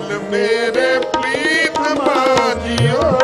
ਮੇਰੇ ਪ੍ਰੀਤ ਮਾਜਿਓ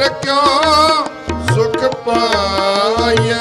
ਰਖਿਓ ਸੁਖ ਪਾਈਐ।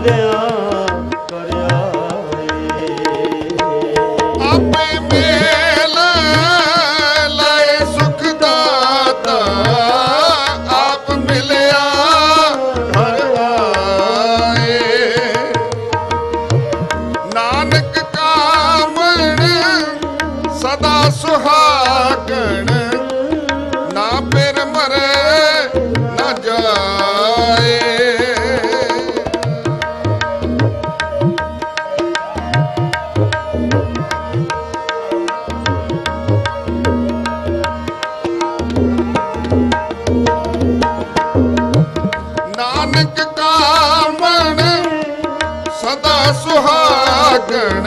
안 돼요. ਕਾਮਣ ਸਦਾ ਸੁਹਾਗਣ।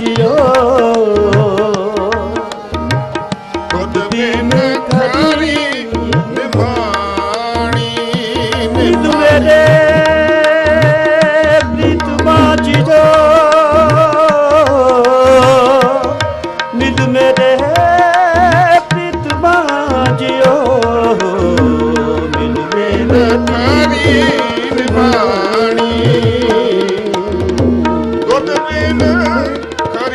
ਮਾਜਿਓ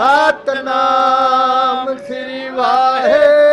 ਸਤਨਾਮ ਸ੍ਰੀ ਵਾਹਿਗੁਰੂ।